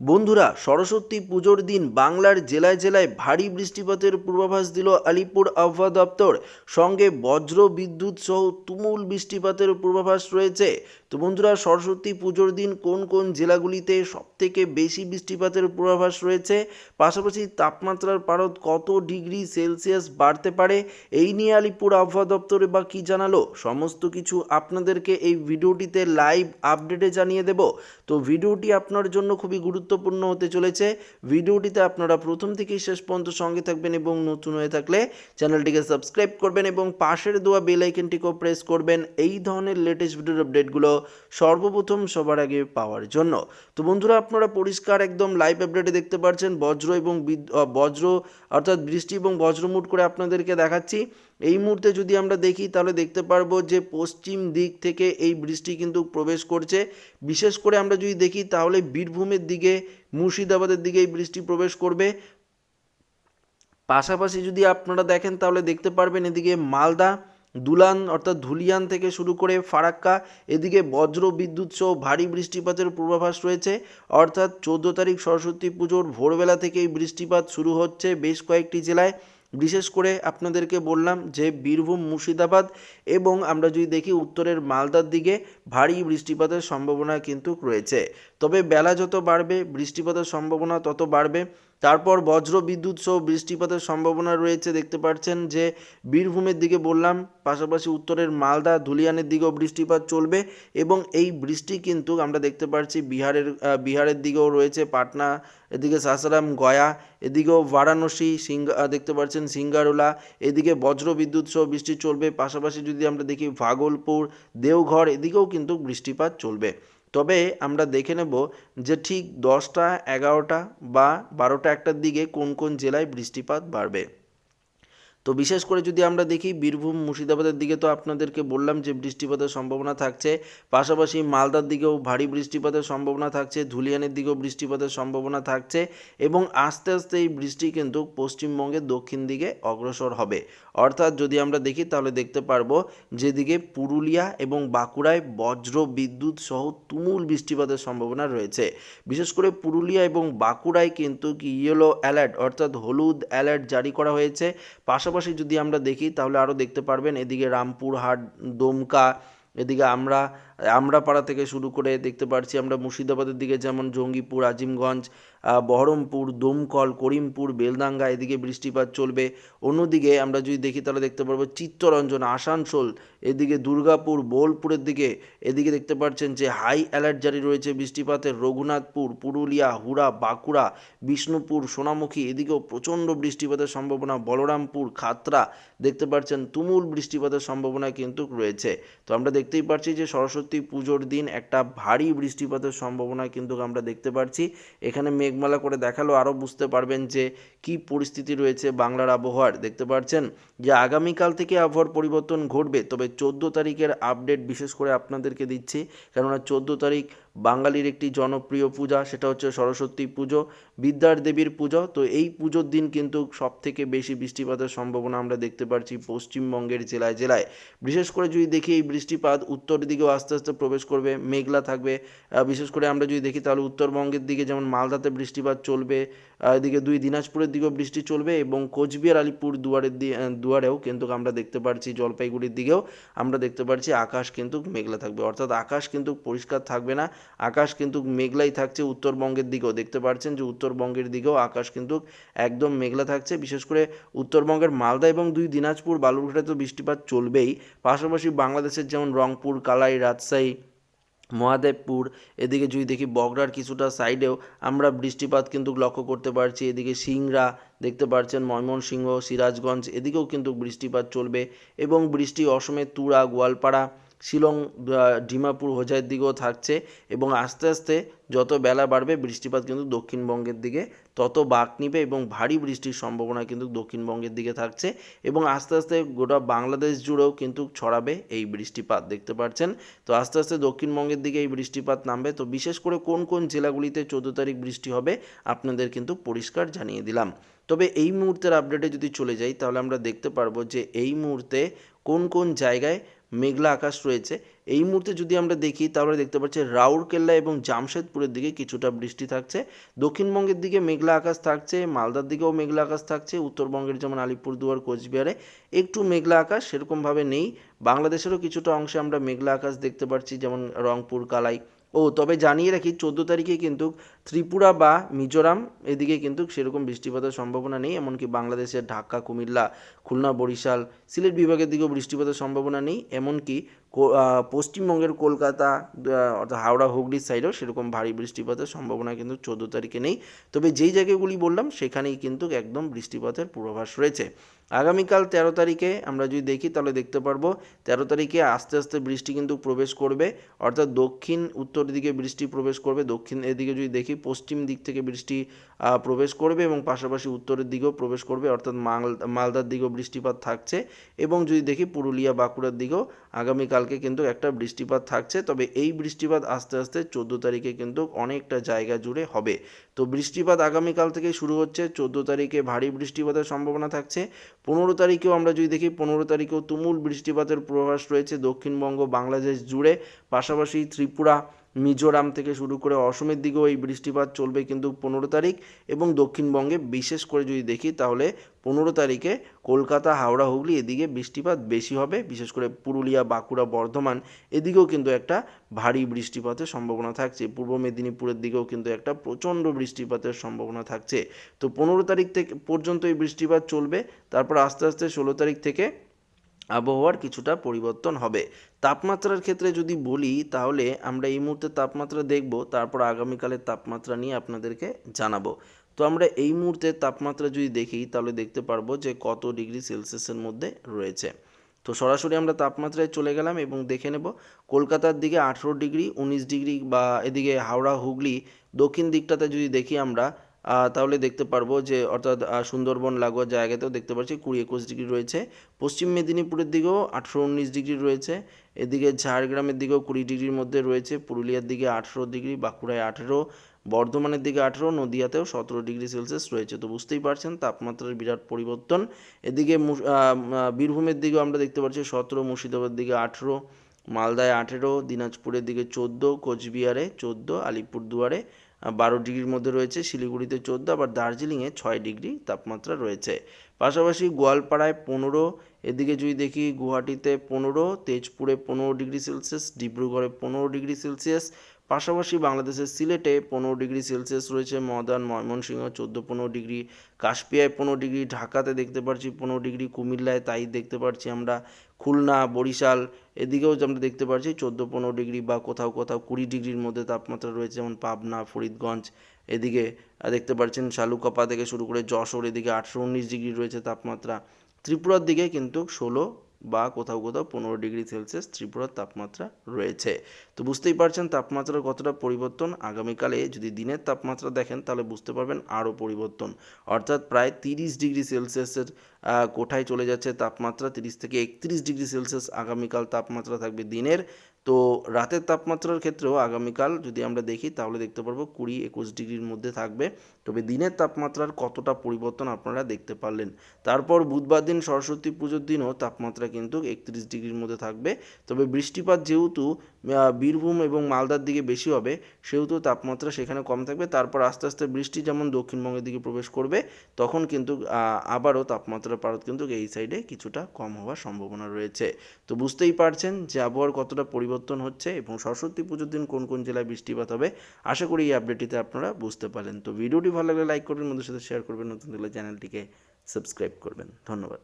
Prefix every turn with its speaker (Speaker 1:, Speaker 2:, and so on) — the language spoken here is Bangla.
Speaker 1: বন্ধুরা, সরস্বতী পুজোর দিন বাংলার জেলায় জেলায় ভারী বৃষ্টিপাতের পূর্বাভাস দিল আলিপুর আবহাওয়া দপ্তর। সঙ্গে বজ্র বিদ্যুৎ সহ তুমুল বৃষ্টিপাতের পূর্বাভাস রয়েছে। তো বন্ধুরা, সরস্বতী পুজোর দিন কোন কোন জেলাগুলিতে সবথেকে বেশি বৃষ্টিপাতের পূর্বাভাস রয়েছে? পাশাপাশি তাপমাত্রার পারদ কত ডিগ্রি সেলসিয়াস বাড়তে পারে? এই নিয়ে আলিপুর আবহাওয়া দপ্তরে বা কী জানালো? সমস্ত কিছু আপনাদেরকে এই ভিডিওটিতে লাইভ আপডেটে জানিয়ে দেব। তো ভিডিওটি আপনার জন্য খুবই গুরুত্বপূর্ণ হতে চলেছে। ভিডিওটিতে আপনারা প্রথম থেকেই শেষ পর্যন্ত সঙ্গে থাকবেন এবং নতুন হয়ে থাকলে চ্যানেলটিকে সাবস্ক্রাইব করবেন এবং পাশের দেওয়া বেল আইকনটিকেও প্রেস করবেন। এই ধরনের লেটেস্ট ভিডিওর আপডেটগুলো সর্বপ্রথম সবার আগে পাওয়ার জন্য। তো বন্ধুরা, আপনারা পরিষ্কার একদম লাইভ আপডেটে দেখতে পাচ্ছেন, বজ্র এবং বজ্র, অর্থাৎ বৃষ্টি এবং বজ্রমুট করে আপনাদেরকে দেখাচ্ছি। এই মুহূর্তে যদি আমরা দেখি, তাহলে দেখতে পারব যে পশ্চিম দিক থেকে এই বৃষ্টি কিন্তু প্রবেশ করছে। বিশেষ করে আমরা যদি দেখি, তাহলে বীরভূমের দিকে, মুর্শিদাবাদের দিকে এই বৃষ্টি প্রবেশ করবে। পাশাপাশি যদি আপনারা দেখেন, তাহলে দেখতে পারবেন এদিকে মালদা দুলান অর্থাৎ ধুলিয়ান থেকে শুরু করে ফারাক্কা, এদিকে বজ্র বিদ্যুৎ সহ ভারী বৃষ্টিপাতের পূর্বাভাস রয়েছে। অর্থাৎ চোদ্দ তারিখ সরস্বতী পুজোর ভোরবেলা থেকেই বৃষ্টিপাত শুরু হচ্ছে বেশ কয়েকটি জেলায়। বিশেষ করে আপনাদেরকে বললাম যে বীরভূম, মুর্শিদাবাদ এবং আমরা যদি দেখি উত্তরের মালদার দিকে ভারী বৃষ্টিপাতের সম্ভাবনা কিন্তু রয়েছে। তবে বেলা যত বাড়বে, বৃষ্টিপাতের সম্ভাবনা তত বাড়বে। তারপর বজ্র বিদ্যুৎ সহ বৃষ্টিপাতের সম্ভাবনা রয়েছে, দেখতে পাচ্ছেন যে বীরভূমের দিকে বললাম, পাশাপাশি উত্তরের মালদা, ধুলিয়ানের দিকেও বৃষ্টিপাত চলবে এবং এই বৃষ্টি কিন্তু আমরা দেখতে পাচ্ছি বিহারের বিহারের দিকেও রয়েছে, পাটনা, এদিকে সাসারাম, গয়া, এদিকেও বারাণসী, সিঙ্গা দেখতে পাচ্ছেন সিঙ্গারোলা, এদিকে বজ্র বিদ্যুৎ সহ বৃষ্টি চলবে, পাশাপাশি যদি আমরা দেখি ভাগলপুর, দেওঘর, এদিকেও কিন্তু বৃষ্টিপাত চলবে। তবে আমরা দেখে নেব যে ঠিক দশটা, এগারোটা বা বারোটা একটার দিকে কোন কোন জেলায় বৃষ্টিপাত বাড়বে। তো বিশেষ করে যদি আমরা দেখি, বীরভূম, মুর্শিদাবাদের দিকে তো আপনাদেরকে বললাম যে বৃষ্টিপাতের সম্ভাবনা থাকছে। পাশাপাশি মালদার দিকেও ভারী বৃষ্টিপাতের সম্ভাবনা থাকছে, ধুলিয়ানের দিকেও বৃষ্টিপাতের সম্ভাবনা থাকছে এবং আস্তে আস্তে এই বৃষ্টি কিন্তু পশ্চিমবঙ্গের দক্ষিণ দিকে অগ্রসর হবে। অর্থাৎ যদি আমরা দেখি, তাহলে দেখতে পারব যেদিকে পুরুলিয়া এবং বাঁকুড়ায় বজ্র বিদ্যুৎ সহ তুমুল বৃষ্টিপাতের সম্ভাবনা রয়েছে। বিশেষ করে পুরুলিয়া এবং বাঁকুড়ায় কিন্তু ইয়েলো অ্যালার্ট অর্থাৎ হলুদ অ্যালার্ট জারি করা হয়েছে। পাশাপাশি যদি আমরা দেখি তাহলে আরও দেখতে পারবেন এদিকে রামপুরহাট দমকা এদিকে আমরা আমরাপাড়া থেকে শুরু করে দেখতে পারছি আমরা মুর্শিদাবাদের দিকে যেমন জঙ্গিপুর, আজিমগঞ্জ বহরমপুর, দমকল, করিমপুর বেলদাঙ্গা এদিকে বৃষ্টিপাত চলবে। অন্যদিকে আমরা যদি দেখি তাহলে দেখতে পারব চিত্তরঞ্জন, আসানসোল, এদিকে দুর্গাপুর, বোলপুরের দিকে এদিকে দেখতে পাচ্ছেন যে হাই অ্যালার্ট জারি রয়েছে বৃষ্টিপাতের। রঘুনাথপুর, পুরুলিয়া, হুড়া, বাঁকুড়া, বিষ্ণুপুর, সোনামুখী, এদিকেও প্রচণ্ড বৃষ্টিপাতের সম্ভাবনা। বলরামপুর, খাতরা, দেখতে পাচ্ছেন তুমুল বৃষ্টিপাতের সম্ভাবনা কিন্তু রয়েছে। তো আমরা দেখতেই পাচ্ছি যে সরস্বতী পুজোর দিন একটা ভারী বৃষ্টিপাতের সম্ভাবনা কিন্তু আমরা দেখতে পাচ্ছি এখানে মেঘমালা করে দেখাল, আরও বুঝতে পারবেন যে কি পরিস্থিতি রয়েছে বাংলার আবহাওয়ার। দেখতে পাচ্ছেন যে আগামীকাল থেকে আবহাওয়ার পরিবর্তন ঘটবে, তবে চোদ্দ তারিখের আপডেট বিশেষ করে আপনাদেরকে দিচ্ছি। কেননা চোদ্দ তারিখ বাঙালির একটি জনপ্রিয় পূজা, সেটা হচ্ছে সরস্বতী পুজো, বিদ্যার দেবীর পুজো। তো এই পুজোর দিন কিন্তু সব থেকে বেশি বৃষ্টিপাতের সম্ভাবনা আমরা দেখতে পাচ্ছি পশ্চিমবঙ্গের জেলায় জেলায়। বিশেষ করে যদি দেখি এই বৃষ্টিপাত, উত্তর দিকেও আস্তে আস্তে প্রবেশ করবে, মেঘলা থাকবে। বিশেষ করে আমরা যদি দেখি তাহলে উত্তরবঙ্গের দিকে যেমন মালদাতে বৃষ্টিপাত চলবে এদিকে দুই দিনাজপুরের দিকেও বৃষ্টি চলবে এবং কোচবিহার, আলিপুর দুয়ারের দুয়ারেও কিন্তু আমরা দেখতে পাচ্ছি জলপাইগুড়ির দিকেও আমরা দেখতে পাচ্ছি আকাশ কিন্তু মেঘলা থাকবে। অর্থাৎ আকাশ কিন্তু পরিষ্কার থাকবে না। আকাশ কিন্তু মেঘলাই থাকছে উত্তরবঙ্গের দিকেও। দেখতে পাচ্ছেন যে উত্তরবঙ্গের দিকেও আকাশ কিন্তু একদম মেঘলা থাকছে, বিশেষ করে উত্তরবঙ্গের মালদা এবং দুই দিনাজপুর, বালুরঘাটে তো বৃষ্টিপাত চলবেই। পাশাপাশি বাংলাদেশের যেমন রংপুর, কালাই, রাজশাহী, মহাদেবপুর, এদিকে যদি দেখি বগড়ার কিছুটা সাইডেও আমরা বৃষ্টিপাত কিন্তু লক্ষ্য করতে পারছি। এদিকে সিংড়া দেখতে পাচ্ছেন ময়মনসিংহ, সিরাজগঞ্জ, এদিকেও কিন্তু বৃষ্টিপাত চলবে এবং বৃষ্টি অসমের তুরা, গোয়ালপাড়া শিলং ডিমাপুর হোজাইয়ের দিকেও থাকছে এবং আস্তে আস্তে যত বেলা বাড়বে বৃষ্টিপাত কিন্তু দক্ষিণবঙ্গের দিকে, তত বাঁক নিবে এবং ভারী বৃষ্টির সম্ভাবনা কিন্তু দক্ষিণবঙ্গের দিকে থাকছে এবং আস্তে আস্তে গোটা বাংলাদেশ জুড়েও কিন্তু ছড়াবে এই বৃষ্টিপাত, দেখতে পাচ্ছেন? তো আস্তে আস্তে দক্ষিণবঙ্গের দিকে এই বৃষ্টিপাত নামবে। তো বিশেষ করে কোন কোন জেলাগুলিতে চোদ্দ তারিখ বৃষ্টি হবে আপনাদের কিন্তু পরিষ্কার জানিয়ে দিলাম। তবে এই মুহূর্তের আপডেটে যদি চলে যাই, তাহলে আমরা দেখতে পারব যে এই মুহূর্তে কোন কোন জায়গায় মেঘলা আকাশ রয়েছে। এই মুহূর্তে যদি আমরা দেখি, তাহলে দেখতে পাচ্ছি রাউরকেল্লা এবং জামশেদপুরের দিকে কিছুটা বৃষ্টি থাকছে। দক্ষিণবঙ্গের দিকে মেঘলা আকাশ থাকছে, মালদার দিকেও মেঘলা আকাশ থাকছে, উত্তরবঙ্গের যেমন আলিপুরদুয়ার, কোচবিহারে একটু মেঘলা আকাশ, সেরকমভাবে নেই। বাংলাদেশেরও কিছুটা অংশে আমরা মেঘলা আকাশ দেখতে পাচ্ছি, যেমন রংপুর, কালাই। ও তবে জানিয়ে রাখি, চোদ্দ তারিখে কিন্তু ত্রিপুরা বা মিজোরাম এদিকে কিন্তু সেরকম বৃষ্টিপাতের সম্ভাবনা নেই, এমনকি বাংলাদেশের ঢাকা, কুমিল্লা, খুলনা, বরিশাল, সিলেট বিভাগের দিকেও বৃষ্টিপাতের সম্ভাবনা নেই, এমনকি পশ্চিমবঙ্গের কলকাতা অর্থাৎ হাওড়া, হুগলির সাইডেও সেরকম ভারী বৃষ্টিপাতের সম্ভাবনা কিন্তু চোদ্দ তারিখে নেই। তবে যেই জায়গাগুলি বললাম, সেখানেই কিন্তু একদম বৃষ্টিপাতের পূর্বাভাস রয়েছে। আগামীকাল তেরো তারিখে আমরা যদি দেখি, তাহলে দেখতে পারব তেরো তারিখে আস্তে আস্তে বৃষ্টি কিন্তু প্রবেশ করবে। অর্থাৎ দক্ষিণ, উত্তর দিকে বৃষ্টি প্রবেশ করবে। দক্ষিণ এদিকে যদি দেখি, পশ্চিম দিক থেকে বৃষ্টি প্রবেশ করবে এবং পাশাপাশি উত্তরের দিকেও প্রবেশ করবে। অর্থাৎ মাল, মালদার দিকেও বৃষ্টিপাত থাকছে এবং যদি দেখি, পুরুলিয়া, বাঁকুড়ার দিকেও আগামীকালকে কিন্তু একটা বৃষ্টিপাত থাকছে। তবে এই বৃষ্টিপাত আস্তে আস্তে চোদ্দ তারিখে কিন্তু অনেকটা জায়গা জুড়ে হবে। তো বৃষ্টিপাত আগামীকাল থেকে শুরু হচ্ছে। চোদ্দ তারিখে ভারী বৃষ্টিপাতের সম্ভাবনা থাকছে। পনেরো তারিখেও আমরা যদি দেখি, পনেরো তারিখেও তুমুল বৃষ্টিপাতের পূর্বাভাস রয়েছে দক্ষিণবঙ্গ, বাংলাদেশ জুড়ে। পাশাপাশি ত্রিপুরা মিজোরাম থেকে শুরু করে অসমের দিকেও এই বৃষ্টিপাত চলবে কিন্তু পনেরো তারিখ এবং দক্ষিণবঙ্গে বিশেষ করে যদি দেখি তাহলে পনেরো তারিখে কলকাতা, হাওড়া, হুগলি এদিকে বৃষ্টিপাত বেশি হবে। বিশেষ করে পুরুলিয়া, বাঁকুড়া, বর্ধমান এদিকেও কিন্তু একটা ভারী বৃষ্টিপাতের সম্ভাবনা থাকছে। পূর্ব মেদিনীপুরের দিকেও কিন্তু একটা প্রচণ্ড বৃষ্টিপাতের সম্ভাবনা থাকছে। তো পনেরো তারিখ থেকে পর্যন্ত এই বৃষ্টিপাত চলবে। তারপর আস্তে আস্তে ষোলো তারিখ থেকে আবহাওয়ার কিছুটা পরিবর্তন হবে। তাপমাত্রার ক্ষেত্রে যদি বলি, তাহলে আমরা এই মুহূর্তে তাপমাত্রা দেখব, তারপর আগামীকালের তাপমাত্রা নিয়ে আপনাদেরকে জানাব। তো আমরা এই মুহূর্তে তাপমাত্রা যদি দেখি, তাহলে দেখতে পারব যে কত ডিগ্রি সেলসিয়াসের মধ্যে রয়েছে। তো সরাসরি আমরা তাপমাত্রায় চলে গেলাম এবং দেখে নেব, কলকাতার দিকে আঠেরো ডিগ্রি, উনিশ ডিগ্রি বা এদিকে হাওড়া হুগলি দক্ষিণ দিকটাতে যদি দেখি আমরা তাহলে দেখতে পারব যে, অর্থাৎ সুন্দরবন, লাগোয়া জায়গাতেও দেখতে পাচ্ছি কুড়ি একুশ ডিগ্রি রয়েছে। পশ্চিম মেদিনীপুরের দিকেও আঠেরো উনিশ ডিগ্রি রয়েছে। এদিকে ঝাড়গ্রামের দিকেও কুড়ি ডিগ্রির মধ্যে রয়েছে। পুরুলিয়ার দিকে আঠেরো ডিগ্রি, বাঁকুড়ায় আঠেরো, বর্ধমানের দিকে আঠেরো, নদিয়াতেও সতেরো ডিগ্রি সেলসিয়াস রয়েছে। তো বুঝতেই পারছেন, তাপমাত্রার বিরাট পরিবর্তন। এদিকে বীরভূমের দিকেও আমরা দেখতে পাচ্ছি সতেরো, মুর্শিদাবাদের দিকে আঠেরো, মালদায় আঠেরো, দিনাজপুরের দিকে চোদ্দ, কোচবিহারে চোদ্দ, আলিপুরদুয়ারে বারো ডিগ্রির মধ্যে রয়েছে, শিলিগুড়িতে চোদ্দ, আবার দার্জিলিংয়ে ছয় ডিগ্রি তাপমাত্রা রয়েছে। পাশাপাশি গোয়ালপাড়ায় পনেরো, এদিকে যদি দেখি গুয়াহাটিতে পনেরো, তেজপুরে পনেরো ডিগ্রি সেলসিয়াস, ডিব্রুগড়ে পনেরো ডিগ্রি সেলসিয়াস, পাশাপাশি বাংলাদেশের সিলেটে পনেরো ডিগ্রি সেলসিয়াস রয়েছে, মদান, ময়মনসিংহ চোদ্দ, পনেরো ডিগ্রি, কাশপিয়ায় পনেরো ডিগ্রি, ঢাকাতে দেখতে পাচ্ছি পনেরো ডিগ্রি, কুমিল্লায় তাই দেখতে পাচ্ছি আমরা খুলনা, বরিশাল, এদিকেও আমরা দেখতে পাচ্ছি চোদ্দ, পনেরো ডিগ্রি বা কোথাও কোথাও কুড়ি ডিগ্রির মধ্যে তাপমাত্রা রয়েছে, যেমন পাবনা, ফরিদগঞ্জ, এদিকে দেখতে পাচ্ছেন শালুকাপা থেকে শুরু করে যশোর, এদিকে আঠেরো উনিশ ডিগ্রি রয়েছে তাপমাত্রা, ত্রিপুরার দিকে কিন্তু ষোলো বা কোথাও কোথাও পনেরো ডিগ্রি সেলসিয়াস ত্রিপুরার তাপমাত্রা রয়েছে। তো বুঝতেই পারছেন তাপমাত্রার কতটা পরিবর্তন। আগামীকালে যদি দিনের তাপমাত্রা দেখেন, তাহলে বুঝতে পারবেন আরও পরিবর্তন। অর্থাৎ প্রায় তিরিশ ডিগ্রি সেলসিয়াসের কোঠায় চলে যাচ্ছে তাপমাত্রা। তিরিশ থেকে একত্রিশ ডিগ্রি সেলসিয়াস আগামীকাল তাপমাত্রা থাকবে দিনের। তো রাতের তাপমাত্রার ক্ষেত্রেও আগামীকাল যদি আমরা দেখি, তাহলে দেখতে পারব কুড়ি একুশ ডিগ্রির মধ্যে থাকবে। তবে দিনের তাপমাত্রার কতটা পরিবর্তন আপনারা দেখতে পারলেন। তারপর বুধবার দিন সরস্বতী পুজোর দিনও তাপমাত্রা কিন্তু একত্রিশ ডিগ্রির মধ্যে থাকবে। তবে বৃষ্টিপাত যেহেতু বীরভূম এবং মালদার দিকে বেশি হবে, সেহেতু তাপমাত্রা সেখানে কম থাকবে। তারপর আস্তে আস্তে বৃষ্টি যেমন দক্ষিণবঙ্গের দিকে প্রবেশ করবে, তখন কিন্তু আবারও তাপমাত্রার পারদ কিন্তু এই সাইডে কিছুটা কম হওয়ার সম্ভাবনা রয়েছে। তো বুঝতেই পারছেন যে আবহাওয়ার কতটা পরিবর্তন হচ্ছে এবং সরস্বতী পুজোর দিন কোন কোন জেলায় বৃষ্টিপাত হবে, আশা করি এই আপডেটটিতে আপনারা বুঝতে পারেন তো ভিডিওটি ভালো লাগলে লাইক করবেন বন্ধুদের সাথে শেয়ার করবেন নতুন দিলে চ্যানেলটিকে সাবস্ক্রাইব করবেন। ধন্যবাদ।